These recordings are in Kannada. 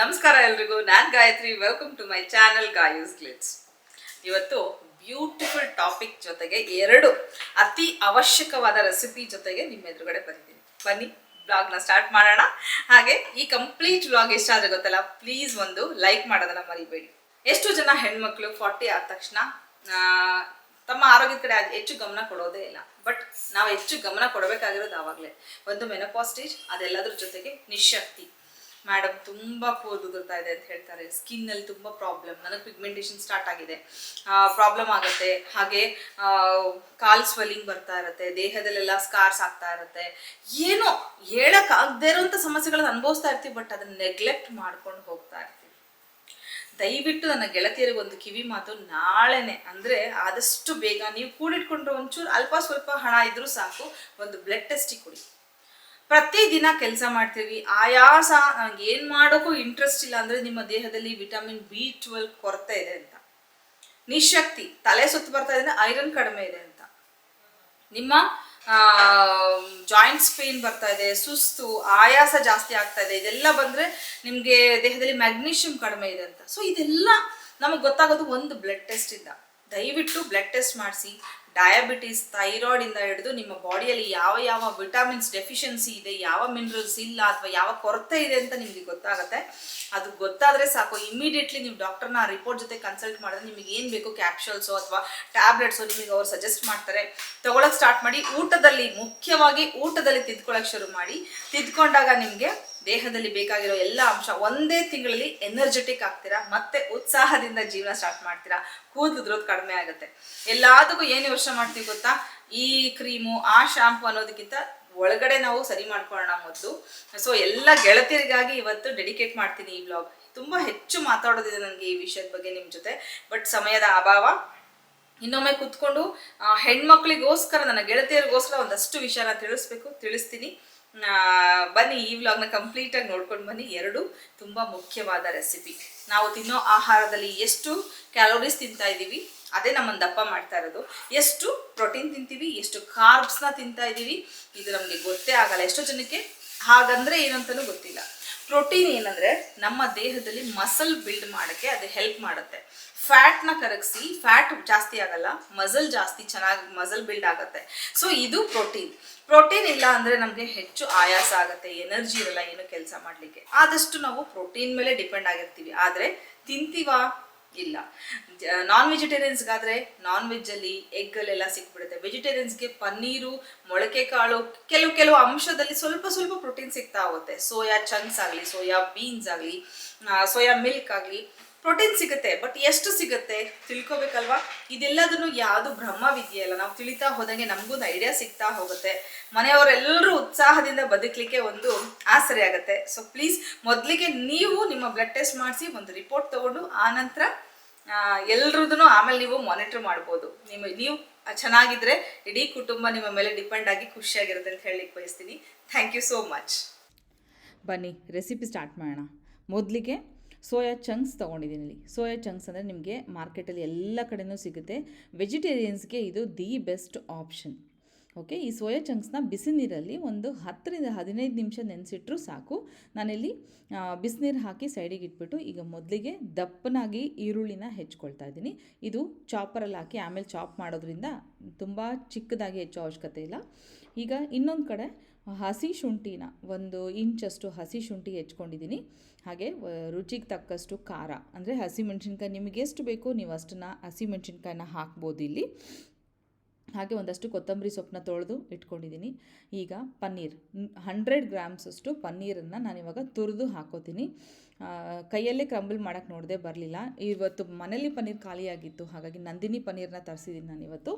ನಮಸ್ಕಾರ ಎಲ್ರಿಗೂ, ನಾನು Gayathri. Welcome to my channel Gayu's glitz ಇವತ್ತು ಬ್ಯೂಟಿಫುಲ್ ಟಾಪಿಕ್ ಜೊತೆಗೆ ಎರಡು ಅತಿ ಅವಶ್ಯಕವಾದ ರೆಸಿಪಿ ಜೊತೆಗೆ ನಿಮ್ಮ ಎದುರುಗಡೆ ಬಂದಿದ್ದೀನಿ. ಬನ್ನಿ ಬ್ಲಾಗ್ನ ಸ್ಟಾರ್ಟ್ ಮಾಡೋಣ. ಹಾಗೆ, ಈ ಕಂಪ್ಲೀಟ್ ಬ್ಲಾಗ್ ಇಷ್ಟ ಆದ್ರೆ ಗೊತ್ತಲ್ಲ ಪ್ಲೀಸ್ ಒಂದು ಲೈಕ್ ಮಾಡೋದನ್ನ ಮರಿಬೇಡಿ. ಎಷ್ಟು ಜನ ಹೆಣ್ಮಕ್ಳು ಫಾರ್ಟಿ ಆದ ತಕ್ಷಣ ತಮ್ಮ ಆರೋಗ್ಯದ ಕಡೆ ಹೆಚ್ಚು ಗಮನ ಕೊಡೋದೇ ಇಲ್ಲ. ಬಟ್ ನಾವು ಹೆಚ್ಚು ಗಮನ ಕೊಡಬೇಕಾಗಿರೋದು ಆವಾಗಲೇ. ಒಂದು ಮೆನೋಪಾಸ್ಟೇಜ್ ಅದೆಲ್ಲದ್ರ ಜೊತೆಗೆ ನಿಶಕ್ತಿ ಮೇಡಮ್ ತುಂಬ ಕೂದಲು ಉದುರ್ತಾ ಇದೆ ಅಂತ ಹೇಳ್ತಾರೆ. ಸ್ಕಿನ್ನಲ್ಲಿ ತುಂಬ ಪ್ರಾಬ್ಲಮ್ ನನಗೆ ಪಿಗ್ಮೆಂಟೇಷನ್ ಸ್ಟಾರ್ಟ್ ಆಗಿದೆ. ಪ್ರಾಬ್ಲಮ್ ಆಗುತ್ತೆ. ಹಾಗೆ ಕಾಲ್ ಸ್ವೆಲ್ಲಿಂಗ್ ಬರ್ತಾ ಇರುತ್ತೆ. ದೇಹದಲ್ಲೆಲ್ಲ ಸ್ಕಾರ್ಸ್ ಆಗ್ತಾ ಇರುತ್ತೆ. ಏನೋ ಹೇಳೋಕ್ಕಾಗದೇ ಇರೋಂಥ ಸಮಸ್ಯೆಗಳನ್ನ ಅನುಭವಿಸ್ತಾ ಇರ್ತೀವಿ ಬಟ್ ಅದನ್ನ ನೆಗ್ಲೆಕ್ಟ್ ಮಾಡ್ಕೊಂಡು ಹೋಗ್ತಾ ಇರ್ತೀವಿ. ದಯವಿಟ್ಟು ನನ್ನ ಗೆಳತಿಯರಿಗೆ ಒಂದು ಕಿವಿ ಮಾತು ನಾಳೆನೆ. ಅಂದ್ರೆ ಆದಷ್ಟು ಬೇಗ ನೀವು ಕೂಡಿಟ್ಕೊಂಡ್ರೆ ಒಂಚೂರು ಅಲ್ಪ ಸ್ವಲ್ಪ ಹಣ ಇದ್ರೂ ಸಾಕು. ಒಂದು ಬ್ಲಡ್ ಟೆಸ್ಟಿಗೆ ಕೊಡಿ. ಪ್ರತಿದಿನ ಕೆಲಸ ಮಾಡ್ತೀವಿ. ಆಯಾಸ ಏನು ಮಾಡೋಕ್ಕೂ ಇಂಟ್ರೆಸ್ಟ್ ಇಲ್ಲ ಅಂದರೆ ನಿಮ್ಮ ದೇಹದಲ್ಲಿ ವಿಟಮಿನ್ ಬಿ ಟ್ವೆಲ್ ಕೊರತೆ ಇದೆ ಅಂತ. ನಿಶಕ್ತಿ, ತಲೆ ಸುತ್ತು ಬರ್ತಾ ಇದೆ ಐರನ್ ಕಡಿಮೆ ಇದೆ ಅಂತ. ನಿಮ್ಮ ಜಾಯಿಂಟ್ಸ್ ಪೇನ್ ಬರ್ತಾ ಇದೆ, ಸುಸ್ತು, ಆಯಾಸ ಜಾಸ್ತಿ ಆಗ್ತಾ ಇದೆ, ಇದೆಲ್ಲ ಬಂದರೆ ನಿಮಗೆ ದೇಹದಲ್ಲಿ ಮ್ಯಾಗ್ನೀಷಿಯಂ ಕಡಿಮೆ ಇದೆ ಅಂತ. ಸೊ ಇದೆಲ್ಲ ನಮಗೆ ಗೊತ್ತಾಗೋದು ಒಂದು ಬ್ಲಡ್ ಇಂದ. ದಯವಿಟ್ಟು ಬ್ಲಡ್ ಟೆಸ್ಟ್ ಮಾಡಿಸಿ ಡಯಾಬಿಟಿಸ್ ಥೈರಾಯ್ಡಿಂದ ಹಿಡಿದು ನಿಮ್ಮ ಬಾಡಿಯಲ್ಲಿ ಯಾವ ಯಾವ ವಿಟಮಿನ್ಸ್ ಡೆಫಿಷಿಯನ್ಸಿ ಇದೆ, ಯಾವ ಮಿನರಲ್ಸ್ ಇಲ್ಲ ಅಥವಾ ಯಾವ ಕೊರತೆ ಇದೆ ಅಂತ ನಿಮಗೆ ಗೊತ್ತಾಗುತ್ತೆ. ಅದು ಗೊತ್ತಾದರೆ ಸಾಕು. ಇಮಿಡಿಯೇಟ್ಲಿ ನೀವು ಡಾಕ್ಟರ್ನ ರಿಪೋರ್ಟ್ ಜೊತೆ ಕನ್ಸಲ್ಟ್ ಮಾಡಿದ್ರೆ ನಿಮಗೆ ಏನು ಬೇಕು ಕ್ಯಾಪ್ಸೂಲ್ಸು ಅಥವಾ ಟ್ಯಾಬ್ಲೆಟ್ಸು ನಿಮಗೆ ಅವ್ರು ಸಜೆಸ್ಟ್ ಮಾಡ್ತಾರೆ. ತಗೊಳಕ್ ಸ್ಟಾರ್ಟ್ ಮಾಡಿ ಊಟದಲ್ಲಿ ಮುಖ್ಯವಾಗಿ ಊಟದಲ್ಲಿ ತಿದ್ಕೊಳ್ಳೋಕೆ ಶುರು ಮಾಡಿ. ತಿದ್ಕೊಂಡಾಗ ನಿಮಗೆ ದೇಹದಲ್ಲಿ ಬೇಕಾಗಿರೋ ಎಲ್ಲ ಅಂಶ ಒಂದೇ ತಿಂಗಳಲ್ಲಿ ಎನರ್ಜೆಟಿಕ್ ಆಗ್ತೀರಾ? ಮತ್ತೆ ಉತ್ಸಾಹದಿಂದ ಜೀವನ ಸ್ಟಾರ್ಟ್ ಮಾಡ್ತೀರಾ? ಕೂದಲು ಉದ್ರೋದು ಕಡಿಮೆ ಆಗುತ್ತೆ. ಎಲ್ಲದಕ್ಕೂ ಏನು ಯೋಚನೆ ಮಾಡ್ತೀವಿ ಗೊತ್ತಾ? ಈ ಕ್ರೀಮು ಆ ಶಾಂಪು ಅನ್ನೋದಕ್ಕಿಂತ ಒಳಗಡೆ ನಾವು ಸರಿ ಮಾಡ್ಕೊಳ್ಳೋಣ ಮೊದಲು. ಸೊ ಎಲ್ಲ ಗೆಳತಿಯರಿಗಾಗಿ ಇವತ್ತು ಡೆಡಿಕೇಟ್ ಮಾಡ್ತೀನಿ ಈ ಬ್ಲಾಗ್ ತುಂಬ ಹೆಚ್ಚು ಮಾತಾಡೋದಿದೆ ನನಗೆ ಈ ವಿಷಯದ ಬಗ್ಗೆ ನಿಮ್ಮ ಜೊತೆ. ಬಟ್ ಸಮಯದ ಅಭಾವ. ಇನ್ನೊಮ್ಮೆ ಕೂತ್ಕೊಂಡು ಹೆಣ್ಮಕ್ಳಿಗೋಸ್ಕರ, ನನ್ನ ಗೆಳತಿಯರಿಗೋಸ್ಕರ ಒಂದಷ್ಟು ವಿಷಯನ ತಿಳಿಸ್ಬೇಕು, ತಿಳಿಸ್ತೀನಿ. ಬನ್ನಿ ಈ ವ್ಲಾಗ್ನ ಕಂಪ್ಲೀಟಾಗಿ ನೋಡ್ಕೊಂಡು ಬನ್ನಿ. ಎರಡು ತುಂಬ ಮುಖ್ಯವಾದ ರೆಸಿಪಿ ನಾವು ತಿನ್ನೋ ಆಹಾರದಲ್ಲಿ ಎಷ್ಟು ಕ್ಯಾಲೋರೀಸ್ ತಿಂತಾ ಇದ್ದೀವಿ, ಅದೇ ನಮ್ಮನ್ನು ದಪ್ಪ ಮಾಡ್ತಾ ಇರೋದು. ಎಷ್ಟು ಪ್ರೋಟೀನ್ ತಿಂತೀವಿ, ಎಷ್ಟು ಕಾರ್ಬ್ಸ್ನ ತಿಂತಾ ಇದ್ದೀವಿ, ಇದು ನಮಗೆ ಗೊತ್ತೇ ಆಗಲ್ಲ. ಎಷ್ಟೋ ಜನಕ್ಕೆ ಹಾಗಂದ್ರೆ ಏನಂತಲೂ ಗೊತ್ತಿಲ್ಲ. ಪ್ರೋಟೀನ್ ಏನಂದ್ರೆ ನಮ್ಮ ದೇಹದಲ್ಲಿ ಮಸಲ್ ಬಿಲ್ಡ್ ಮಾಡೋಕ್ಕೆ ಅದು ಹೆಲ್ಪ್ ಮಾಡುತ್ತೆ. ಫ್ಯಾಟ್ನ ಕರಗಿಸಿ, ಫ್ಯಾಟ್ ಜಾಸ್ತಿ ಆಗಲ್ಲ, ಮಸಲ್ ಜಾಸ್ತಿ ಚೆನ್ನಾಗಿ, ಮಸಲ್ ಬಿಲ್ಡ್ ಆಗುತ್ತೆ. ಸೊ ಇದು ಪ್ರೋಟೀನ್ ಪ್ರೋಟೀನ್ ಇಲ್ಲ ಅಂದ್ರೆ ನಮಗೆ ಹೆಚ್ಚು ಆಯಾಸ ಆಗುತ್ತೆ ಎನರ್ಜಿ ಇರಲ್ಲ, ಏನು ಕೆಲಸ ಮಾಡಲಿಕ್ಕೆ. ಆದಷ್ಟು ನಾವು ಪ್ರೋಟೀನ್ ಮೇಲೆ ಡಿಪೆಂಡ್ ಆಗಿರ್ತೀವಿ. ಆದರೆ, ತಿಂತೀವಾ? ಇಲ್ಲ. ನಾನ್ ವೆಜಿಟೇರಿಯನ್ಸ್ಗಾದ್ರೆ ನಾನ್ ವೆಜ್ಜಲ್ಲಿ ಎಗ್ಗಲ್ಲೆಲ್ಲ ಸಿಕ್ಬಿಡುತ್ತೆ. ವೆಜಿಟೇರಿಯನ್ಸ್ಗೆ ಪನ್ನೀರು, ಮೊಳಕೆ ಕಾಳು, ಕೆಲವು ಕೆಲವು ಅಂಶದಲ್ಲಿ ಸ್ವಲ್ಪ ಸ್ವಲ್ಪ ಪ್ರೋಟೀನ್ ಸಿಗ್ತಾ ಹೋಗುತ್ತೆ. ಸೋಯಾ ಚಂಕ್ಸ್ ಆಗಲಿ, ಸೋಯಾ ಬೀನ್ಸ್ ಆಗಲಿ ಸೋಯಾ ಮಿಲ್ಕ್ ಆಗಲಿ ಪ್ರೋಟೀನ್ ಸಿಗುತ್ತೆ ಬಟ್ ಎಷ್ಟು ಸಿಗುತ್ತೆ ತಿಳ್ಕೊಬೇಕಲ್ವಾ? ಇದೆಲ್ಲದನ್ನು ಯಾವುದು ಬ್ರಹ್ಮವಿದ್ಯೆ ಅಲ್ಲ. ನಾವು ತಿಳಿತಾ ಹೋದಂಗೆ ಒಂದು ಐಡಿಯಾ ಸಿಗ್ತಾ ಹೋಗುತ್ತೆ. ಮನೆಯವರೆಲ್ಲರೂ ಉತ್ಸಾಹದಿಂದ ಬದುಕಲಿಕ್ಕೆ ಒಂದು ಆಸರೆ ಆಗುತ್ತೆ. ಸೊ ಪ್ಲೀಸ್ ಮೊದಲಿಗೆ ನೀವು ನಿಮ್ಮ ಬ್ಲಡ್ ಟೆಸ್ಟ್ ಮಾಡಿಸಿ ಒಂದು ರಿಪೋರ್ಟ್ ತಗೊಂಡು, ಆ ನಂತರ ಎಲ್ರದನ್ನು ಆಮೇಲೆ ನೀವು ಮಾನಿಟರ್ ಮಾಡ್ಬೋದು. ನಿಮ್ಮ, ನೀವು ಚೆನ್ನಾಗಿದ್ರೆ ಇಡೀ ಕುಟುಂಬ ನಿಮ್ಮ ಮೇಲೆ ಡಿಪೆಂಡ್ ಆಗಿ ಖುಷಿಯಾಗಿರುತ್ತೆ ಅಂತ ಹೇಳಲಿಕ್ಕೆ ಬಯಸ್ತೀನಿ. ಥ್ಯಾಂಕ್ ಯು ಸೋ ಮಚ್ ಬನ್ನಿ ರೆಸಿಪಿ ಸ್ಟಾರ್ಟ್ ಮಾಡೋಣ. ಮೊದಲಿಗೆ ಸೋಯಾ ಚಂಕ್ಸ್ ತೊಗೊಂಡಿದ್ದೀನಿ ಇಲ್ಲಿ. ಸೋಯಾ ಚಂಕ್ಸ್ ಅಂದರೆ ನಿಮಗೆ ಮಾರ್ಕೆಟಲ್ಲಿ ಎಲ್ಲ ಕಡೆಯೂ ಸಿಗುತ್ತೆ. ವೆಜಿಟೇರಿಯನ್ಸ್ಗೆ ಇದು ದಿ ಬೆಸ್ಟ್ ಆಪ್ಷನ್ ಓಕೆ ಈ ಸೋಯಾ ಚಂಕ್ಸ್ನ ಬಿಸಿ ನೀರಲ್ಲಿ ಒಂದು ಹತ್ತರಿಂದ ಹದಿನೈದು ನಿಮಿಷ ನೆನೆಸಿಟ್ರು ಸಾಕು. ನಾನಿಲ್ಲಿ ಬಿಸಿನೀರು ಹಾಕಿ ಸೈಡಿಗೆ ಇಟ್ಬಿಟ್ಟು ಈಗ ಮೊದಲಿಗೆ ದಪ್ಪನಾಗಿ ಈರುಳ್ಳಿನ ಹೆಚ್ಕೊಳ್ತಾ ಇದ್ದೀನಿ. ಇದು ಚಾಪರಲ್ಲಿ ಹಾಕಿ ಆಮೇಲೆ ಚಾಪ್ ಮಾಡೋದ್ರಿಂದ ತುಂಬ ಚಿಕ್ಕದಾಗಿ ಹೆಚ್ಚೋ ಅವಶ್ಯಕತೆ ಇಲ್ಲ. ಈಗ ಇನ್ನೊಂದು ಕಡೆ ಹಸಿ ಶುಂಠಿನ, ಒಂದು ಇಂಚಷ್ಟು ಹಸಿ ಶುಂಠಿ ಹೆಚ್ಕೊಂಡಿದ್ದೀನಿ. ಹಾಗೆ ರುಚಿಗೆ ತಕ್ಕಷ್ಟು ಖಾರ. ಅಂದರೆ ಹಸಿ ಮೆಣಸಿನ್ಕಾಯಿ ನಿಮಗೆ ಎಷ್ಟು ಬೇಕೋ, ನೀವು ಅಷ್ಟನ್ನು ಹಸಿ ಮೆಣಸಿನ್ಕಾಯಿನ ಹಾಕ್ಬೋದು ಇಲ್ಲಿ. ಹಾಗೆ ಒಂದಷ್ಟು ಕೊತ್ತಂಬರಿ ಸೊಪ್ಪನ್ನ ತೊಳೆದು ಇಟ್ಕೊಂಡಿದ್ದೀನಿ. ಈಗ ಪನ್ನೀರ್ ಹಂಡ್ರೆಡ್ ಗ್ರಾಮ್ಸಷ್ಟು ಪನ್ನೀರನ್ನು ನಾನಿವಾಗ ತುರಿದು ಹಾಕೋತೀನಿ. ಕೈಯಲ್ಲೇ ಕ್ರಂಬಲ್ ಮಾಡೋಕ್ಕೆ ನೋಡದೆ ಬರಲಿಲ್ಲ. ಇವತ್ತು ಮನೇಲಿ ಪನ್ನೀರ್ ಖಾಲಿಯಾಗಿತ್ತು. ಹಾಗಾಗಿ ನಂದಿನಿ ಪನ್ನೀರನ್ನ ತರಿಸಿದ್ದೀನಿ ನಾನಿವತ್ತು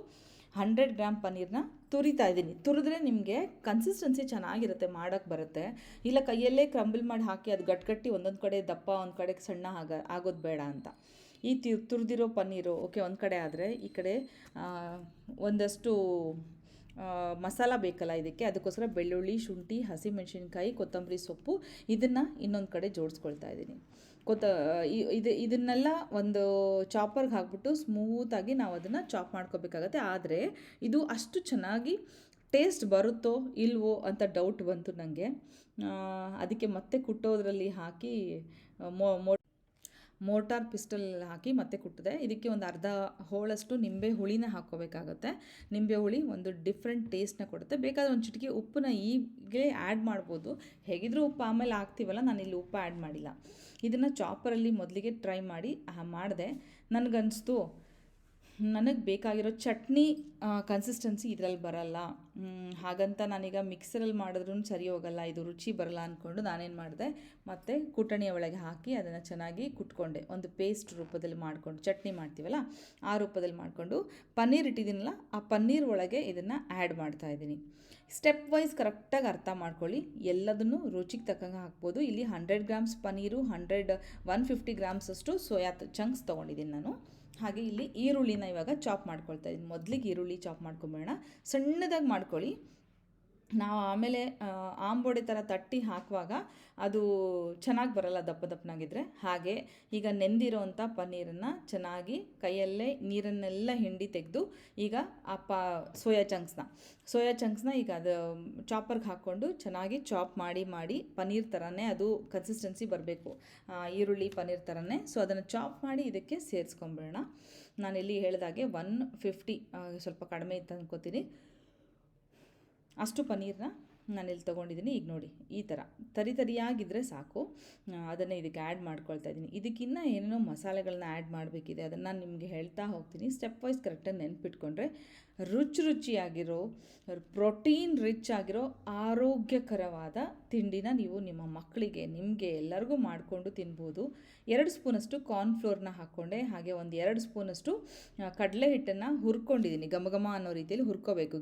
ಹಂಡ್ರೆಡ್ ಗ್ರಾಮ್ ಪನ್ನೀರ್ನ ತುರಿತಾ ಇದ್ದೀನಿ. ತುರಿದ್ರೆ ನಿಮಗೆ ಕನ್ಸಿಸ್ಟೆನ್ಸಿ ಚೆನ್ನಾಗಿರುತ್ತೆ ಮಾಡೋಕ್ಕೆ ಬರುತ್ತೆ. ಇಲ್ಲ ಕೈಯಲ್ಲೇ ಕ್ರಂಬಲ್ ಮಾಡಿ ಹಾಕಿ ಅದು ಗಟ್ಟಿ ಒಂದೊಂದು ಕಡೆ ದಪ್ಪ, ಒಂದು ಕಡೆ ಸಣ್ಣ ಆಗ, ಆಗೋದು ಬೇಡ ಅಂತ. ಈ ತುರಿದಿರೋ ಪನ್ನೀರು ಓಕೆ ಒಂದು ಕಡೆ ಆದರೆ ಈ ಕಡೆ ಒಂದಷ್ಟು ಮಸಾಲ ಬೇಕಲ್ಲ ಇದಕ್ಕೆ. ಅದಕ್ಕೋಸ್ಕರ ಬೆಳ್ಳುಳ್ಳಿ, ಶುಂಠಿ, ಹಸಿಮೆಣಸಿನ್ಕಾಯಿ, ಕೊತ್ತಂಬರಿ ಸೊಪ್ಪು ಇದನ್ನು ಇನ್ನೊಂದು ಕಡೆ ಜೋಡಿಸ್ಕೊಳ್ತಾ ಇದ್ದೀನಿ. ಕೊತ್ತ ಇದು, ಇದನ್ನೆಲ್ಲ ಒಂದು ಚಾಪರ್ಗೆ ಹಾಕ್ಬಿಟ್ಟು ಸ್ಮೂತಾಗಿ ನಾವು ಅದನ್ನು ಚಾಪ್ ಮಾಡ್ಕೋಬೇಕಾಗತ್ತೆ. ಆದರೆ ಇದು ಅಷ್ಟು ಚೆನ್ನಾಗಿ ಟೇಸ್ಟ್ ಬರುತ್ತೋ ಇಲ್ವೋ ಅಂತ ಡೌಟ್ ಬಂತು ನನಗೆ ಅದಕ್ಕೆ ಮತ್ತೆ ಕುಟ್ಟೋದ್ರಲ್ಲಿ ಹಾಕಿ ಮೋ ಮೋಟಾರ್ ಪಿಸ್ಟಲ್ ಹಾಕಿ ಮತ್ತೆ ಕುಟ್ಟಿದೆ ಇದಕ್ಕೆ ಒಂದು ಅರ್ಧ ಹೋಳಷ್ಟು ನಿಂಬೆ ಹುಳಿನ ಹಾಕ್ಕೋಬೇಕಾಗುತ್ತೆ. ನಿಂಬೆ ಹುಳಿ ಒಂದು ಡಿಫ್ರೆಂಟ್ ಟೇಸ್ಟ್ನ ಕೊಡುತ್ತೆ. ಬೇಕಾದ್ರೆ ಒಂದು ಚಿಟಿಕೆ ಉಪ್ಪನ್ನ ಈಗಲೇ ಆ್ಯಡ್ ಮಾಡ್ಬೋದು. ಹೇಗಿದ್ರೂ ಉಪ್ಪು ಆಮೇಲೆ ಹಾಕ್ತೀವಲ್ಲ ನಾನು ಇಲ್ಲಿ ಉಪ್ಪು ಆ್ಯಡ್ ಮಾಡಿಲ್ಲ. ಇದನ್ನು ಚಾಪರಲ್ಲಿ ಮೊದಲಿಗೆ ಟ್ರೈ ಮಾಡಿ ಮಾಡಿದೆ. ನನಗನ್ನಿಸ್ತು ನನಗೆ ಬೇಕಾಗಿರೋ ಚಟ್ನಿ ಕನ್ಸಿಸ್ಟೆನ್ಸಿ ಇದರಲ್ಲಿ ಬರಲ್ಲ. ಹಾಗಂತ ನಾನೀಗ ಮಿಕ್ಸರಲ್ಲಿ ಮಾಡಿದ್ರೂ ಸರಿ ಹೋಗಲ್ಲ, ಇದು ರುಚಿ ಬರಲ್ಲ ಅಂದ್ಕೊಂಡು ನಾನೇನು ಮಾಡಿದೆ, ಮತ್ತು ಕುಟಣಿಯ ಒಳಗೆ ಹಾಕಿ ಅದನ್ನು ಚೆನ್ನಾಗಿ ಕುಟ್ಕೊಂಡೆ. ಒಂದು ಪೇಸ್ಟ್ ರೂಪದಲ್ಲಿ ಮಾಡಿಕೊಂಡು, ಚಟ್ನಿ ಮಾಡ್ತೀವಲ್ಲ, ಆ ರೂಪದಲ್ಲಿ ಮಾಡಿಕೊಂಡು ಪನ್ನೀರ್ ಇಟ್ಟಿದ್ದೀನಲ್ಲ, ಆ ಪನ್ನೀರ್ ಒಳಗೆ ಇದನ್ನು ಆ್ಯಡ್ ಮಾಡ್ತಾ ಇದ್ದೀನಿ. ಸ್ಟೆಪ್ ವೈಸ್ ಕರೆಕ್ಟಾಗಿ ಅರ್ಥ ಮಾಡ್ಕೊಳ್ಳಿ, ಎಲ್ಲದನ್ನು ರುಚಿಗೆ ತಕ್ಕಂಗೆ ಹಾಕ್ಬೋದು. ಇಲ್ಲಿ hundred grams paneer hundred one fifty grams ಅಷ್ಟು ಸೋಯಾ ಚಂಕ್ಸ್ ತೊಗೊಂಡಿದ್ದೀನಿ ನಾನು. ಹಾಗೆ ಇಲ್ಲಿ ಈರುಳ್ಳಿನ ಇವಾಗ ಚಾಪ್ ಮಾಡ್ಕೊಳ್ತಾ ಇದ್ದೀನಿ. ಮೊದಲಿಗೆ ಈರುಳ್ಳಿ ಚಾಪ್ ಮಾಡ್ಕೊಂಬೇಡ ಸಣ್ಣದಾಗಿ ಮಾಡ್ಕೊಳ್ಳಿ. ನಾವು ಆಮೇಲೆ ಆಂಬೋಡೆ ಥರ ತಟ್ಟಿ ಹಾಕುವಾಗ ಅದು ಚೆನ್ನಾಗಿ ಬರಲ್ಲ ದಪ್ಪ ದಪ್ಪನಾಗಿದ್ದರೆ ಹಾಗೆ ಈಗ ನೆಂದಿರೋವಂಥ ಪನ್ನೀರನ್ನು ಚೆನ್ನಾಗಿ ಕೈಯಲ್ಲೇ ನೀರನ್ನೆಲ್ಲ ಹಿಂಡಿ ತೆಗೆದು ಈಗ ಆ ಪ, ಸೋಯಾ ಚಂಕ್ಸ್ನ. ಸೋಯಾ ಚಂಕ್ಸ್ನ ಈಗ ಅದು, ಚಾಪರ್ಗೆ ಹಾಕ್ಕೊಂಡು ಚೆನ್ನಾಗಿ ಚಾಪ್ ಮಾಡಿ ಮಾಡಿ ಪನ್ನೀರ್ ಥರನೇ ಅದು ಕನ್ಸಿಸ್ಟೆನ್ಸಿ ಬರಬೇಕು. ಈರುಳ್ಳಿ, ಪನ್ನೀರ್ ಥರನೇ ಸೊ, ಅದನ್ನು ಚಾಪ್ ಮಾಡಿ ಇದಕ್ಕೆ ಸೇರಿಸ್ಕೊಂಬಿಡೋಣ. ನಾನಿಲ್ಲಿ ಹೇಳಿದಾಗೆ ಒನ್ ಫಿಫ್ಟಿ ಸ್ವಲ್ಪ ಕಡಿಮೆ ಇತ್ತು ಅನ್ಕೋತೀನಿ ಅಷ್ಟು ಪನ್ನೀರನ್ನ ನಾನಿಲ್ಲಿ ತೊಗೊಂಡಿದ್ದೀನಿ ಈಗ ನೋಡಿ, ಈ ಥರ ತರಿ ತರಿಯಾಗಿದ್ದರೆ ಸಾಕು. ಅದನ್ನು ಇದಕ್ಕೆ ಆ್ಯಡ್ ಮಾಡ್ಕೊಳ್ತಾ ಇದ್ದೀನಿ. ಇದಕ್ಕಿನ್ನ ಏನೇನೋ ಮಸಾಲೆಗಳನ್ನ ಆ್ಯಡ್ ಮಾಡಬೇಕಿದೆ. ಅದನ್ನು ನಾನು ನಿಮಗೆ ಹೇಳ್ತಾ ಹೋಗ್ತೀನಿ. ಸ್ಟೆಪ್ ವೈಸ್ ಕರೆಕ್ಟಾಗಿ ನೆನ್ಪಿಟ್ಕೊಂಡ್ರೆ ರುಚಿ ರುಚಿಯಾಗಿರೋ ಪ್ರೋಟೀನ್ ರಿಚ್ ಆಗಿರೋ, ಆರೋಗ್ಯಕರವಾದ ತಿಂಡಿನ ನೀವು ನಿಮ್ಮ ಮಕ್ಕಳಿಗೆ, ನಿಮಗೆ ಎಲ್ಲರಿಗೂ ಮಾಡಿಕೊಂಡು ತಿನ್ಬೋದು. ಎರಡು ಸ್ಪೂನಷ್ಟು ಕಾರ್ನ್ಫ್ಲೋರ್ನ ಹಾಕ್ಕೊಂಡೆ. ಹಾಗೆ ಒಂದು ಎರಡು ಸ್ಪೂನಷ್ಟು ಕಡಲೆ ಹಿಟ್ಟನ್ನು ಹುರ್ಕೊಂಡಿದ್ದೀನಿ ಘಮ ಅನ್ನೋ ರೀತಿಯಲ್ಲಿ ಹುರ್ಕೋಬೇಕು.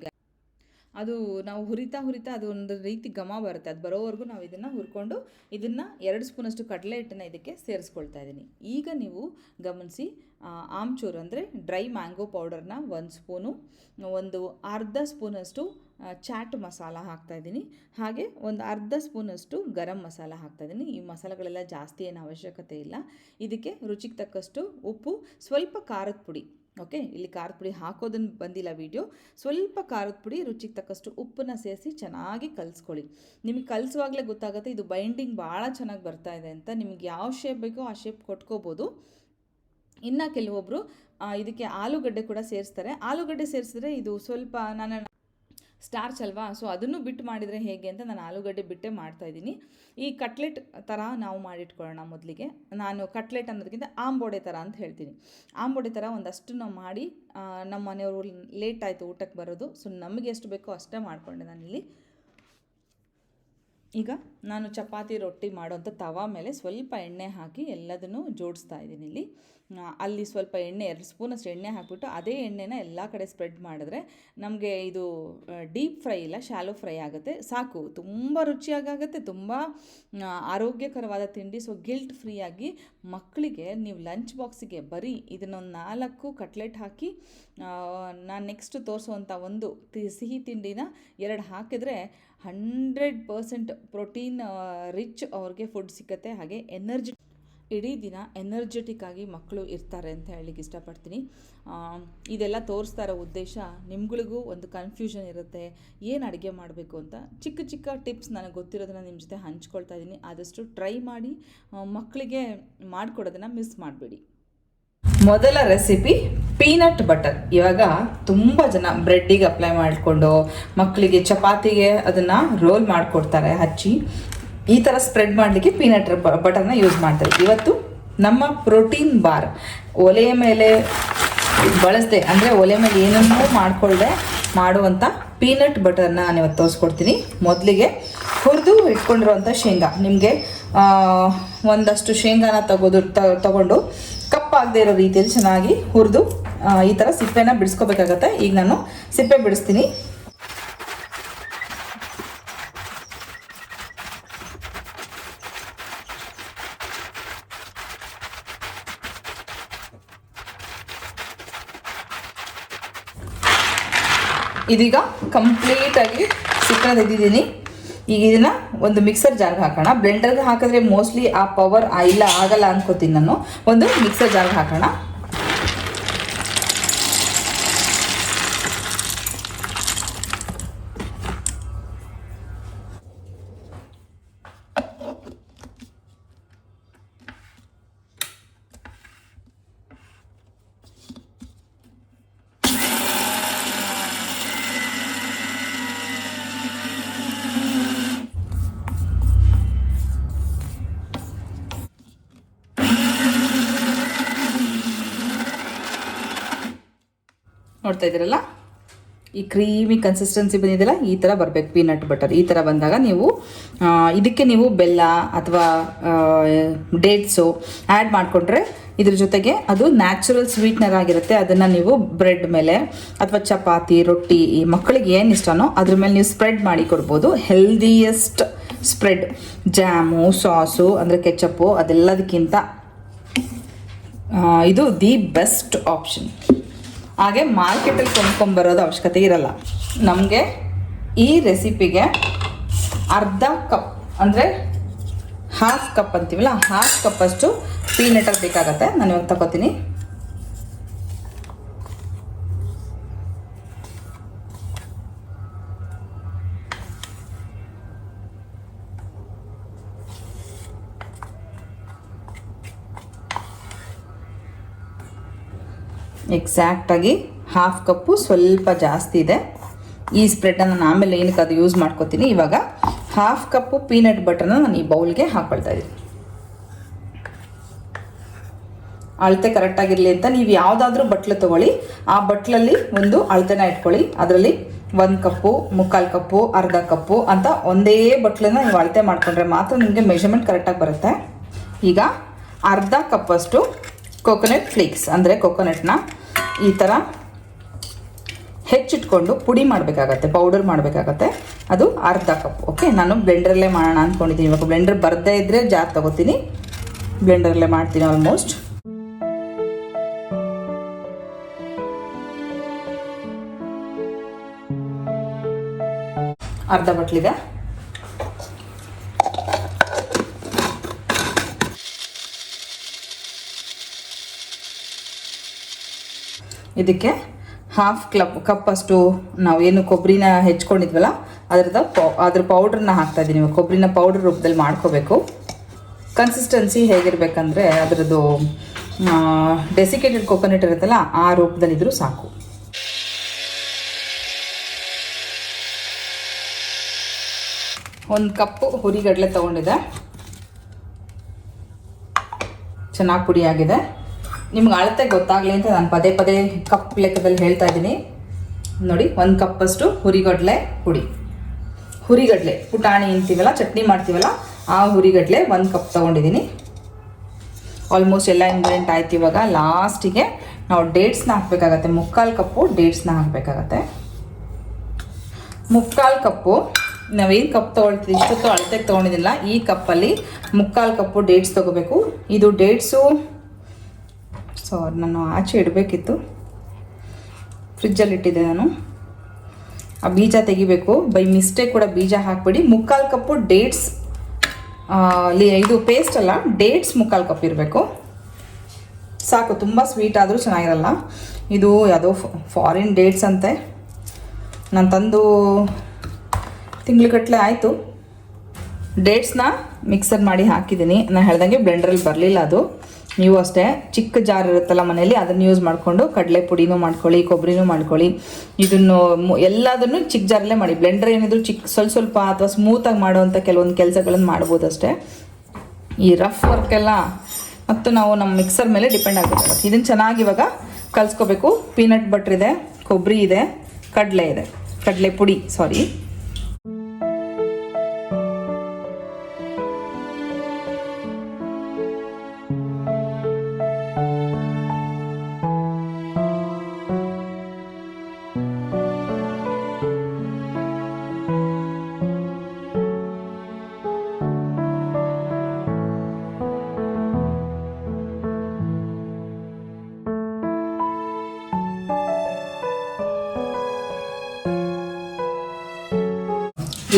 ಅದು ನಾವು ಹುರಿತಾ ಹುರಿತಾ ಅದು ಒಂದು ರೀತಿ ಘಮ ಬರುತ್ತೆ. ಅದು ಬರೋವರೆಗೂ ನಾವು ಇದನ್ನು ಹುರ್ಕೊಂಡು ಇದನ್ನು ಎರಡು ಸ್ಪೂನಷ್ಟು ಕಡಲೆ ಹಿಟ್ಟನ್ನು ಇದಕ್ಕೆ ಸೇರಿಸ್ಕೊಳ್ತಾ ಇದ್ದೀನಿ ಈಗ ನೀವು ಗಮನಿಸಿ ಆಮ್ಚೂರು ಅಂದರೆ ಡ್ರೈ ಮ್ಯಾಂಗೋ ಪೌಡರ್ನ ಒಂದು ಸ್ಪೂನು, ಒಂದು ಅರ್ಧ ಸ್ಪೂನಷ್ಟು ಚಾಟ್ ಮಸಾಲ ಹಾಕ್ತಾಯಿದ್ದೀನಿ ಹಾಗೆ ಒಂದು ಅರ್ಧ ಸ್ಪೂನಷ್ಟು ಗರಂ ಮಸಾಲ ಹಾಕ್ತಾಯಿದ್ದೀನಿ ಈ ಮಸಾಲೆಗಳೆಲ್ಲ ಜಾಸ್ತಿ ಏನು ಅವಶ್ಯಕತೆ ಇಲ್ಲ. ಇದಕ್ಕೆ ರುಚಿಗೆ ತಕ್ಕಷ್ಟು ಉಪ್ಪು, ಸ್ವಲ್ಪ ಖಾರದ ಪುಡಿ. ಓಕೆ ಇಲ್ಲಿ ಖಾರದ ಪುಡಿ ಹಾಕೋದನ್ನು ಬಂದಿಲ್ಲ ವಿಡಿಯೋ ಸ್ವಲ್ಪ ಖಾರದ ಪುಡಿ, ರುಚಿಗೆ ತಕ್ಕಷ್ಟು ಉಪ್ಪನ್ನು ಸೇರಿಸಿ ಚೆನ್ನಾಗಿ ಕಲಿಸ್ಕೊಳ್ಳಿ. ನಿಮಗೆ ಕಲಿಸುವಾಗಲೇ ಗೊತ್ತಾಗುತ್ತೆ, ಇದು ಬೈಂಡಿಂಗ್ ಭಾಳ ಚೆನ್ನಾಗಿ ಬರ್ತಾ ಇದೆ ಅಂತ. ನಿಮಗೆ ಯಾವ ಶೇಪ್ ಬೇಕೋ ಆ ಶೇಪ್ ಕೊಟ್ಕೋಬೋದು. ಇನ್ನು ಕೆಲವೊಬ್ಬರು ಇದಕ್ಕೆ ಆಲೂಗಡ್ಡೆ ಕೂಡ ಸೇರಿಸ್ತಾರೆ. ಆಲೂಗಡ್ಡೆ ಸೇರಿಸಿದ್ರೆ ಇದು ಸ್ವಲ್ಪ, ನಾನು ಸ್ಟಾರ್ಚ್ ಅಲ್ವಾ? ಸೊ ಅದನ್ನು ಬಿಟ್ಟು ಮಾಡಿದರೆ ಹೇಗೆ ಅಂತ ನಾನು ಆಲೂಗಡ್ಡೆ ಬಿಟ್ಟೇ ಮಾಡ್ತಾಯಿದ್ದೀನಿ ಈ ಕಟ್ಲೆಟ್ ಥರ ನಾವು ಮಾಡಿಟ್ಕೊಳ್ಳೋಣ ಮೊದಲಿಗೆ. ನಾನು ಕಟ್ಲೆಟ್ ಅನ್ನೋದಕ್ಕಿಂತ ಆಂಬೋಡೆ ಥರ ಅಂತ ಹೇಳ್ತೀನಿ. ಆಂಬೋಡೆ ಥರ ಒಂದಷ್ಟು ನಾವು ಮಾಡಿ ನಮ್ಮ ಮನೆಯವರು ಲೇಟ್ ಆಯಿತು ಊಟಕ್ಕೆ ಬರೋದು. ಸೊ ನಮಗೆ ಎಷ್ಟು ಬೇಕೋ ಅಷ್ಟೇ ಮಾಡಿಕೊಂಡೆ ನಾನಿಲ್ಲಿ. ಈಗ ನಾನು ಚಪಾತಿ ರೊಟ್ಟಿ ಮಾಡೋಂಥ ತವಾ ಮೇಲೆ ಸ್ವಲ್ಪ ಎಣ್ಣೆ ಹಾಕಿ ಎಲ್ಲದನ್ನು ಜೋಡಿಸ್ತಾ ಇದ್ದೀನಿ ಇಲ್ಲಿ. ಅಲ್ಲಿ ಸ್ವಲ್ಪ ಎಣ್ಣೆ, ಎರಡು ಸ್ಪೂನಷ್ಟು ಎಣ್ಣೆ ಹಾಕಿಬಿಟ್ಟು ಅದೇ ಎಣ್ಣೆನ ಎಲ್ಲ ಕಡೆ ಸ್ಪ್ರೆಡ್ ಮಾಡಿದ್ರೆ ನಮಗೆ ಇದು ಡೀಪ್ ಫ್ರೈ ಇಲ್ಲ ಶಾಲೋ ಫ್ರೈ ಆಗುತ್ತೆ. ಸಾಕು, ತುಂಬ ರುಚಿಯಾಗುತ್ತೆ ತುಂಬ ಆರೋಗ್ಯಕರವಾದ ತಿಂಡಿ. ಸೊ ಗಿಲ್ಟ್ ಫ್ರೀಯಾಗಿ ಮಕ್ಕಳಿಗೆ ನೀವು ಲಂಚ್ ಬಾಕ್ಸಿಗೆ ಬರೀ ಇದನ್ನೊಂದು ನಾಲ್ಕು ಕಟ್ಲೆಟ್ ಹಾಕಿ ನಾನು ನೆಕ್ಸ್ಟ್ ತೋರಿಸುವಂಥ ಒಂದು ಸಿಹಿ ತಿಂಡಿನ ಎರಡು ಹಾಕಿದರೆ ಹಂಡ್ರೆಡ್ ಪರ್ಸೆಂಟ್ ಪ್ರೋಟೀನ್ ರಿಚ್ ಅವ್ರಿಗೆ ಫುಡ್ ಸಿಕ್ಕತ್ತೆ. ಹಾಗೆ ಎನರ್ಜಿ ಇಡೀ ದಿನ ಎನರ್ಜೆಟಿಕ್ ಆಗಿ ಮಕ್ಕಳು ಇರ್ತಾರೆ ಅಂತ ಹೇಳಲಿಕ್ಕೆ ಇಷ್ಟಪಡ್ತೀನಿ. ಇದೆಲ್ಲ ತೋರಿಸ್ತಾ ಇರೋ ಉದ್ದೇಶ ನಿಮ್ಗಳಿಗೂ ಒಂದು ಕನ್ಫ್ಯೂಷನ್ ಇರುತ್ತೆ. ಏನು ಅಡುಗೆ ಮಾಡಬೇಕು ಅಂತ ಚಿಕ್ಕ ಚಿಕ್ಕ ಟಿಪ್ಸ್ ನನಗೆ ಗೊತ್ತಿರೋದನ್ನ ನಿಮ್ಮ ಜೊತೆ ಹಂಚ್ಕೊಳ್ತಾ ಇದ್ದೀನಿ. ಆದಷ್ಟು ಟ್ರೈ ಮಾಡಿ ಮಕ್ಕಳಿಗೆ ಮಾಡಿಕೊಡೋದನ್ನು ಮಿಸ್ ಮಾಡಬೇಡಿ. ಮೊದಲ ರೆಸಿಪಿ ಪೀನಟ್ ಬಟರ್ ಇವಾಗ ತುಂಬ ಜನ ಬ್ರೆಡ್ಡಿಗೆ ಅಪ್ಲೈ ಮಾಡಿಕೊಂಡು ಮಕ್ಕಳಿಗೆ ಚಪಾತಿಗೆ ಅದನ್ನು ರೋಲ್ ಮಾಡಿಕೊಡ್ತಾರೆ, ಹಚ್ಚಿ. ಈ ಥರ ಸ್ಪ್ರೆಡ್ ಮಾಡಲಿಕ್ಕೆ ಪೀನಟ್ ಬಟರ್ನ ಯೂಸ್ ಮಾಡ್ತಾರೆ. ಇವತ್ತು ನಮ್ಮ ಪ್ರೋಟೀನ್ ಬಾರ್ ಒಲೆಯ ಮೇಲೆ ಬಳಸದೆ, ಅಂದರೆ ಒಲೆ ಮೇಲೆ ಏನನ್ನೂ ಮಾಡಿಕೊಳ್ಳದೆ ಮಾಡುವಂಥ ಪೀನಟ್ ಬಟರ್ನ ನಾನು ಇವತ್ತು ತೋರಿಸ್ಕೊಡ್ತೀನಿ. ಮೊದಲಿಗೆ ಹುರಿದು ಇಟ್ಕೊಂಡಿರುವಂಥ ಶೇಂಗಾ. ನಿಮಗೆ ಒಂದಷ್ಟು ಶೇಂಗಾನ ತಗೋದು ತಗೊಂಡು ಕಪ್ಪಾಗದೇ ಇರೋ ರೀತಿಯಲ್ಲಿ ಚೆನ್ನಾಗಿ ಹುರಿದು ಈ ಥರ ಸಿಪ್ಪೆನ ಬಿಡಿಸ್ಕೋಬೇಕಾಗತ್ತೆ. ಈಗ ನಾನು ಸಿಪ್ಪೆ ಬಿಡಿಸ್ತೀನಿ. ಇದೀಗ ಕಂಪ್ಲೀಟಾಗಿ ಸಿಪ್ಪೆ ತೆಗೆದಿದ್ದೀನಿ. ಈಗ ಇದನ್ನ ಒಂದು ಮಿಕ್ಸರ್ ಜಾರ್ಗೆ ಹಾಕೋಣ. ಬ್ಲೆಂಡರ್ಗೆ ಹಾಕಿದ್ರೆ ಮೋಸ್ಟ್ಲಿ ಆ ಪವರ್ ಇಲ್ಲ, ಆಗಲ್ಲ ಅನ್ಕೋತೀನಿ ನಾನು. ಒಂದು ಮಿಕ್ಸರ್ ಜಾರ್ಗೆ ಹಾಕೋಣ. ನೋಡ್ತಾ ಇದ್ದೀರಲ್ಲ? ಈ ಕ್ರೀಮಿ ಕನ್ಸಿಸ್ಟೆನ್ಸಿ ಬಂದಿದೆಯಲ್ಲ, ಈ ಥರ ಬರಬೇಕು ಪೀನಟ್ ಬಟರ್ ಈ ಥರ ಬಂದಾಗ ನೀವು ಇದಕ್ಕೆ ನೀವು ಬೆಲ್ಲ ಅಥವಾ ಡೇಟ್ಸು ಆ್ಯಡ್ ಮಾಡಿಕೊಂಡ್ರೆ ಇದ್ರ ಜೊತೆಗೆ ಅದು ನ್ಯಾಚುರಲ್ ಸ್ವೀಟ್ನರ್ ಆಗಿರುತ್ತೆ. ಅದನ್ನು ನೀವು ಬ್ರೆಡ್ ಮೇಲೆ ಅಥವಾ ಚಪಾತಿ, ರೊಟ್ಟಿ, ಈ ಮಕ್ಕಳಿಗೆ ಏನು ಇಷ್ಟನೋ ಅದ್ರ ಮೇಲೆ ನೀವು ಸ್ಪ್ರೆಡ್ ಮಾಡಿ ಕೊಡ್ಬೋದು. ಹೆಲ್ದಿಯೆಸ್ಟ್ ಸ್ಪ್ರೆಡ್ ಜಾಮು ಸಾಸು ಅಂದರೆ ಕೆಚಪ್ಪು ಅದೆಲ್ಲದಕ್ಕಿಂತ ಇದು ದಿ ಬೆಸ್ಟ್ ಆಪ್ಷನ್ ಹಾಗೆ ಮಾರ್ಕೆಟಲ್ಲಿ ಕೊಂಡ್ಕೊಂಬರೋದು ಅವಶ್ಯಕತೆ ಇರಲ್ಲ. ನಮಗೆ ಈ ರೆಸಿಪಿಗೆ ಅರ್ಧ ಕಪ್ ಅಂದರೆ ಹಾಫ್ ಕಪ್ ಅಂತೀವಲ್ಲ ಹಾಫ್ ಕಪ್ಪಷ್ಟು ಪೀನಟರ್ ಬೇಕಾಗತ್ತೆ. ನಾನು ಇವಾಗ ತಗೋತೀನಿ. ಎಕ್ಸಾಕ್ಟಾಗಿ ಹಾಫ್ ಕಪ್ಪು ಸ್ವಲ್ಪ ಜಾಸ್ತಿ ಇದೆ. ಈ ಸ್ಪ್ರೆಡನ್ನು ನಾನು ಆಮೇಲೆ ಏನಕ್ಕೆ ಅದು ಯೂಸ್ ಮಾಡ್ಕೋತೀನಿ? ಇವಾಗ ಹಾಫ್ ಕಪ್ಪು ಪೀನಟ್ ಬಟರ್ನ ನಾನು ಈ ಬೌಲ್ಗೆ ಹಾಕ್ಕೊಳ್ತಾ ಇದ್ದೀನಿ. ಅಳತೆ ಕರೆಕ್ಟಾಗಿರಲಿ ಅಂತ ನೀವು ಯಾವುದಾದ್ರೂ ಬಟ್ಲು ತೊಗೊಳ್ಳಿ. ಆ ಬಟ್ಲಲ್ಲಿ ಒಂದು ಅಳತೆನ ಇಟ್ಕೊಳ್ಳಿ. ಅದರಲ್ಲಿ ಒಂದು ಕಪ್ಪು ಮುಕ್ಕಾಲು ಕಪ್ಪು ಅರ್ಧ ಕಪ್ಪು ಅಂತ ಒಂದೇ ಬಟ್ಲನ್ನ ನೀವು ಅಳತೆ ಮಾಡಿಕೊಂಡ್ರೆ ಮಾತ್ರ ನಿಮಗೆ ಮೆಷರ್ಮೆಂಟ್ ಕರೆಕ್ಟಾಗಿ ಬರುತ್ತೆ. ಈಗ ಅರ್ಧ ಕಪ್ಪಷ್ಟು ಕೊಕೊನಟ್ ಫ್ಲೇಕ್ಸ್ ಅಂದರೆ ಕೊಕೊನಟ್ನ ಈ ಥರ ಹೆಚ್ಚಿಟ್ಕೊಂಡು ಪುಡಿ ಮಾಡಬೇಕಾಗತ್ತೆ ಪೌಡರ್ ಮಾಡಬೇಕಾಗತ್ತೆ. ಅದು ಅರ್ಧ ಕಪ್ ಓಕೆ ನಾನು ಬ್ಲೆಂಡರಲ್ಲೇ ಮಾಡೋಣ ಅಂದ್ಕೊಂಡಿದ್ದೀನಿ ಇವಾಗ ಬ್ಲೆಂಡರ್ ಬರದೇ ಇದ್ದರೆ ಜಾರ್ ತೊಗೋತೀನಿ. ಬ್ಲೆಂಡರಲ್ಲೇ ಮಾಡ್ತೀನಿ ಆಲ್ಮೋಸ್ಟ್ ಅರ್ಧ ಬಟ್ಲಿದೆ ಇದಕ್ಕೆ ಹಾಫ್ ಕಪ್ ಕಪ್ಪಷ್ಟು ನಾವು ಏನು ಕೊಬ್ಬರಿನ ಹೆಚ್ಕೊಂಡಿದ್ವಲ್ಲ ಅದ್ರದ್ದು ಪೌ, ಅದ್ರ ಪೌಡ್ರನ್ನ ಹಾಕ್ತಾ ಇದ್ದೀನಿ ಕೊಬ್ಬರಿನ ಪೌಡ್ರ್ ರೂಪದಲ್ಲಿ ಮಾಡ್ಕೋಬೇಕು. ಕನ್ಸಿಸ್ಟೆನ್ಸಿ ಹೇಗಿರ್ಬೇಕಂದ್ರೆ ಅದರದ್ದು ಡೆಸಿಕೇಟೆಡ್ ಕೊಕೊನಟ್ ಇರುತ್ತಲ್ಲ, ಆ ರೂಪದಲ್ಲಿದ್ದರೂ ಸಾಕು. ಒಂದು ಕಪ್ಪು ಹುರಿಗಡಲೆ ತಗೊಂಡಿದೆ. ಚೆನ್ನಾಗಿ ಪುಡಿ ಆಗಿದೆ. ನಿಮ್ಗೆ ಅಳತೆ ಗೊತ್ತಾಗಲಿ ಅಂತ ನಾನು ಪದೇ ಪದೇ ಕಪ್ ಲೆಕ್ಕದಲ್ಲಿ ಹೇಳ್ತಾ ಇದ್ದೀನಿ. ನೋಡಿ, ಒಂದು ಕಪ್ಪಷ್ಟು ಹುರಿಗಡಲೆ ಪುಡಿ. ಹುರಿಗಡಲೆ, ಪುಟಾಣಿ ಅಂತೀವಲ್ಲ, ಚಟ್ನಿ ಮಾಡ್ತೀವಲ್ಲ, ಆ ಹುರಿಗಡಲೆ ಒಂದು ಕಪ್ ತೊಗೊಂಡಿದ್ದೀನಿ. ಆಲ್ಮೋಸ್ಟ್ ಎಲ್ಲ ಇಂಗ್ರೀಡಿಯೆಂಟ್ ಆಯ್ತು ಇವಾಗ. ಲಾಸ್ಟಿಗೆ ನಾವು ಡೇಟ್ಸ್ನ ಹಾಕಬೇಕಾಗತ್ತೆ. ಮುಕ್ಕಾಲು ಕಪ್ಪು ಡೇಟ್ಸ್ನ ಹಾಕಬೇಕಾಗತ್ತೆ. ಮುಕ್ಕಾಲು ಕಪ್ಪು ನಾವೇನು ಕಪ್ ತೊಗೊಳ್ತೀವಿ, ಇಷ್ಟೊತ್ತು ಅಳತೆಗೆ ತೊಗೊಂಡಿದ್ದಿಲ್ಲ. ಈ ಕಪ್ಪಲ್ಲಿ ಮುಕ್ಕಾಲು ಕಪ್ಪು ಡೇಟ್ಸ್ ತೊಗೋಬೇಕು. ಇದು ಡೇಟ್ಸು ಸೊ ನಾನು ಆಚೆ ಇಡಬೇಕಿತ್ತು. ಫ್ರಿಜ್ಜಲ್ಲಿ ಇಟ್ಟಿದ್ದೆ ನಾನು. ಆ ಬೀಜ ತೆಗಿಬೇಕು. ಬೈ ಮಿಸ್ಟೇಕ್ ಕೂಡ ಬೀಜ ಹಾಕ್ಬಿಡಿ. ಮುಕ್ಕಾಲು ಕಪ್ಪು ಡೇಟ್ಸ್ ಇದು ಪೇಸ್ಟ್ ಅಲ್ಲ, ಡೇಟ್ಸ್ ಮುಕ್ಕಾಲು ಕಪ್ ಇರಬೇಕು. ಸಾಕು, ತುಂಬ ಸ್ವೀಟ್ ಆದರೂ ಚೆನ್ನಾಗಿರಲ್ಲ. ಇದು ಯಾವುದೋ ಫಾರಿನ್ ಡೇಟ್ಸ್ ಅಂತೆ. ನಾನು ತಂದು ತಿಂಗ್ಳುಗಟ್ಟಲೆ ಆಯಿತು. ಡೇಟ್ಸ್ನ ಮಿಕ್ಸರ್ ಮಾಡಿ ಹಾಕಿದ್ದೀನಿ. ನಾನು ಹೇಳ್ದಂಗೆ ಬ್ಲೆಂಡ್ರಲ್ಲಿ ಬರಲಿಲ್ಲ ಅದು. ನೀವು ಅಷ್ಟೇ ಚಿಕ್ಕ ಜಾರ್ ಇರುತ್ತಲ್ಲ ಮನೇಲಿ ಅದನ್ನು ಯೂಸ್ ಮಾಡಿಕೊಂಡು ಕಡಲೆ ಪುಡಿನೂ ಮಾಡ್ಕೊಳ್ಳಿ ಕೊಬ್ಬರಿನೂ ಮಾಡ್ಕೊಳ್ಳಿ. ಇದನ್ನು ಎಲ್ಲದನ್ನು ಚಿಕ್ಕ ಜಾರಲ್ಲೇ ಮಾಡಿ. ಬ್ಲೆಂಡರ್ ಏನಿದ್ರು ಚಿಕ್ಕ ಸ್ವಲ್ಪ ಸ್ವಲ್ಪ ಅಥವಾ ಸ್ಮೂತಾಗಿ ಮಾಡುವಂಥ ಕೆಲವೊಂದು ಕೆಲಸಗಳನ್ನು ಮಾಡ್ಬೋದು ಅಷ್ಟೇ. ಈ ರಫ್ ವರ್ಕೆಲ್ಲ ಮತ್ತು ನಾವು ನಮ್ಮ ಮಿಕ್ಸರ್ ಮೇಲೆ ಡಿಪೆಂಡ್ ಆಗುತ್ತೆ. ಇದನ್ನು ಚೆನ್ನಾಗಿ ಇವಾಗ ಕಲಿಸ್ಕೋಬೇಕು. ಪೀನಟ್ ಬಟ್ರ್ ಇದೆ ಕೊಬ್ಬರಿ ಇದೆ, ಕಡಲೆ ಇದೆ. ಕಡಲೆ ಪುಡಿ ಸಾರಿ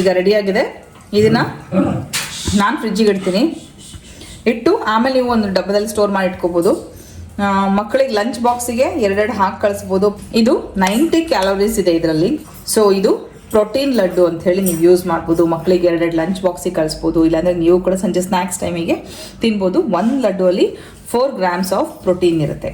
ಈಗ ರೆಡಿಯಾಗಿದೆ ಇದನ್ನು ನಾನು ಫ್ರಿಜ್ಜಿಗೆ ಇಡ್ತೀನಿ. ಇಟ್ಟು ಆಮೇಲೆ ನೀವು ಒಂದು ಡಬ್ಬದಲ್ಲಿ ಸ್ಟೋರ್ ಮಾಡಿ ಇಟ್ಕೋಬೋದು. ಮಕ್ಕಳಿಗೆ ಲಂಚ್ ಬಾಕ್ಸಿಗೆ ಎರಡೆರಡು ಹಾಕಿ ಕಳಿಸ್ಬೋದು. ಇದು ನೈಂಟಿ ಕ್ಯಾಲೋರೀಸ್ ಇದೆ ಇದರಲ್ಲಿ. ಸೊ ಇದು ಪ್ರೋಟೀನ್ ಲಡ್ಡು ಅಂತ ಹೇಳಿ ನೀವು ಯೂಸ್ ಮಾಡ್ಬೋದು. ಮಕ್ಕಳಿಗೆ ಎರಡೆರಡು ಲಂಚ್ ಬಾಕ್ಸಿಗೆ ಕಳಿಸ್ಬೋದು. ಇಲ್ಲಾಂದರೆ ನೀವು ಕೂಡ ಸಂಜೆ ಸ್ನ್ಯಾಕ್ಸ್ ಟೈಮಿಗೆ ತಿನ್ಬೋದು. ಒಂದು ಲಡ್ಡು ಅಲ್ಲಿ ಫೋರ್ ಗ್ರಾಮ್ಸ್ ಆಫ್ ಪ್ರೋಟೀನ್ ಇರುತ್ತೆ.